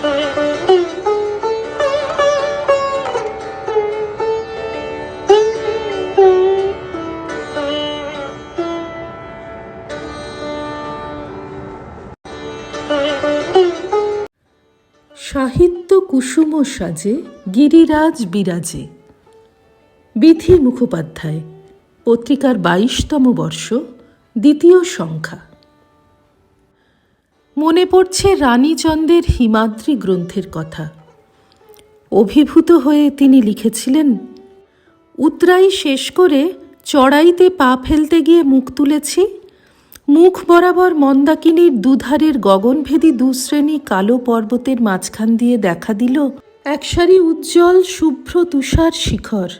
সাহিত্য কুসুম সাজে গিরিরাজ বিরাজে। বিথি মুখোপাধ্যায় পত্রিকার বাইশতম বর্ষ দ্বিতীয় সংখ্যা। পড়ছে রানীচন্দ্রের হিমাদ্রি গ্রন্থের কথা। অভিভূত হয়ে তিনি লিখেছিলেন, উতরাই শেষ করে চড়াইতে পা ফেলতে গিয়ে মুখ তুলেছি। মুখ বরাবর মন্দাকিনীর দুধারের গগনভেদী দুশ্রেণী কালো পর্বতের মাঝখান দিয়ে দেখা দিল একসারি উজ্জ্বল শুভ্র তুষার শিখর,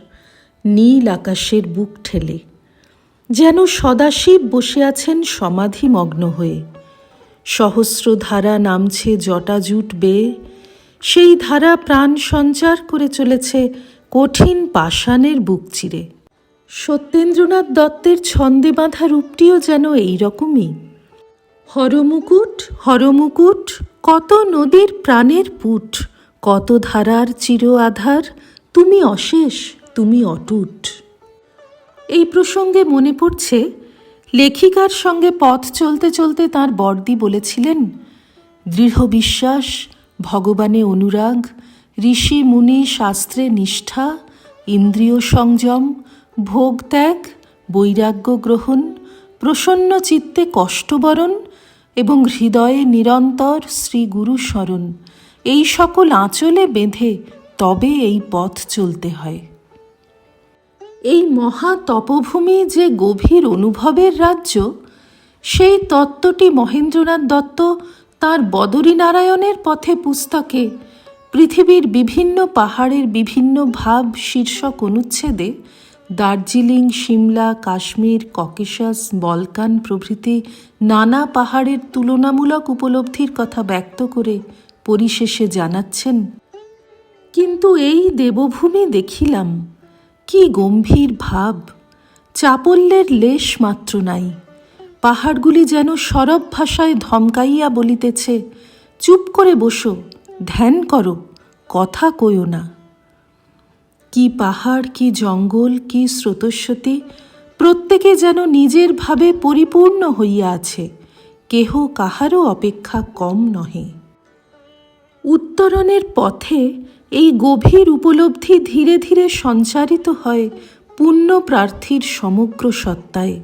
নীল আকাশের বুক ঠেলে। যেন সদাশিব বসে আছেন সমাধিমগ্ন হয়ে। সহস্র ধারা নামছে জটাজুট বেয়ে। সেই ধারা প্রাণ সঞ্চার করে চলেছে কঠিন পাষাণের বুক চিরে। সত্যেন্দ্রনাথ দত্তের ছন্দে বাঁধা রূপটিও যেন এই রকমই হরমুকুট হরমুকুট, কত নদীর প্রাণের পুট, কত ধারার চির আধার, তুমি অশেষ, তুমি অটুট। এই প্রসঙ্গে মনে পড়ছে লেখিকার সঙ্গে পথ চলতে চলতে তার বর্দি বলেছিলেন, দৃঢ় বিশ্বাস, ভগবানে অনুরাগ, ঋষি মুনি শাস্ত্রে নিষ্ঠা, ইন্দ্রিয় সংযম, ভোগ ত্যাগ, বৈরাগ্য গ্রহণ, প্রসন্ন চিত্তে কষ্টবরণ এবং হৃদয়ে নিরন্তর শ্রী গুরু স্মরণ। এই সকল আঁচলে বেঁধে তবে এই পথ চলতে হয়। এই মহা তপভূমি যে গভীর অনুভবের রাজ্য, সেই তত্ত্বটি মহেন্দ্রনাথ দত্ত তাঁর বদরীনারায়ণের পথে পুস্তকে পৃথিবীর বিভিন্ন পাহাড়ের বিভিন্ন ভাব শীর্ষক অনুচ্ছেদে দার্জিলিং, সিমলা, কাশ্মীর, ককেশাস, বলকান প্রভৃতি নানা পাহাড়ের তুলনামূলক উপলব্ধির কথা ব্যক্ত করে পরিশেষে জানাচ্ছেন, কিন্তু এই দেবভূমি দেখিলাম কি গম্ভীর ভাব। চাপল্যের লেশ মাত্র নাই। পাহাড়গুলি যেন সরব ভাষায় ধমকাইয়া বলিতেছে, চুপ করে বসো, ধ্যান করো, কথা কইও না। কি পাহাড়, কি জঙ্গল, কি স্রোতস্বতী, প্রত্যেকে যেন নিজের ভাবে পরিপূর্ণ হইয়া আছে। কেহ কাহারও অপেক্ষা কম নহে। উত্তরণের পথে এই গভীর উপলব্ধি ধীরে ধীরে সঞ্চারিত হয় পুণ্য প্রার্থীর সমগ্র সত্তায়।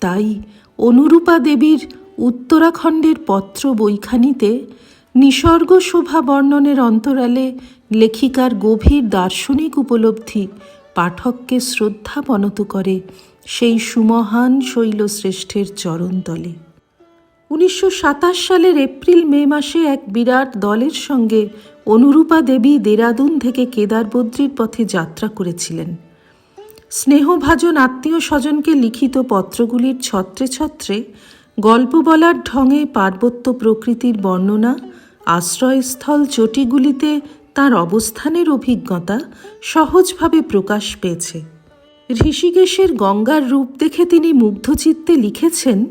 তাই অনুরূপা দেবীর উত্তরাখণ্ডের পত্র বইখানিতে নিসর্গ শোভা বর্ণনের অন্তরালে লেখিকার গভীর দার্শনিক উপলব্ধি পাঠককে শ্রদ্ধা বনত করে সেই সুমহান শৈলশ্রেষ্ঠের চরণতলে। উনিশশো সাতাশ সালের এপ্রিল, মে মাসে এক বিরাট দলের সঙ্গে অনুরূপা দেবী দেরাদুন থেকে কেদার কেদারবদ্রীর পথে যাত্রা করেছিলেন। স্নেহভাজন আত্মীয় স্বজনকে লিখিত পত্রগুলির ছত্রে ছত্রে গল্প বলার ঢঙে পার্বত্য প্রকৃতির বর্ণনা, আশ্রয়স্থল চটিগুলিতে তার অবস্থানের অভিজ্ঞতা সহজভাবে প্রকাশ পেয়েছে। ঋষিকেশের গঙ্গার রূপ দেখে তিনি মুগ্ধচিত্তে লিখেছেন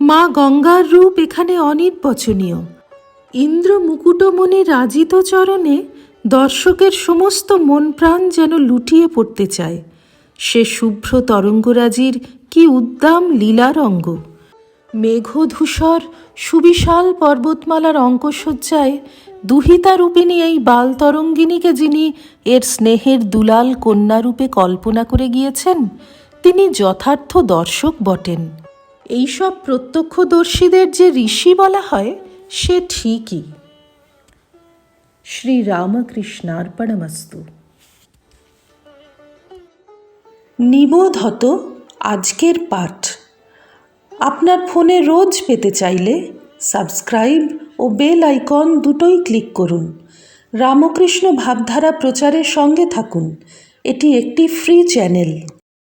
মা গঙ্গার রূপ এখানে অনির্বচনীয়। ইন্দ্র মুকুটমণি রাজিত চরণে দর্শকের সমস্ত মন প্রাণ যেন লুটিয়ে পড়তে চায়। সে শুভ্র তরঙ্গরাজির কি উদ্দাম লীলারঙ্গ মেঘধূসর, সুবিশাল পর্বতমালার অঙ্কসজ্জায় দুহিতা রূপিণী এই বাল তরঙ্গিনীকে যিনি এর স্নেহের দুলাল কন্যারূপে কল্পনা করে গিয়েছেন, তিনি যথার্থ দর্শক বটেন। এইসব প্রত্যক্ষদর্শীদের যে ঋষি বলা হয়, সে ঠিকই। শ্রী রামকৃষ্ণার্পণমস্তু নিবোধ হতো আজকের পাঠ। আপনার ফোনে রোজ পেতে চাইলে সাবস্ক্রাইব ও বেল আইকন দুটোই ক্লিক করুন। রামকৃষ্ণ ভাবধারা প্রচারের সঙ্গে থাকুন। এটি একটি ফ্রি চ্যানেল।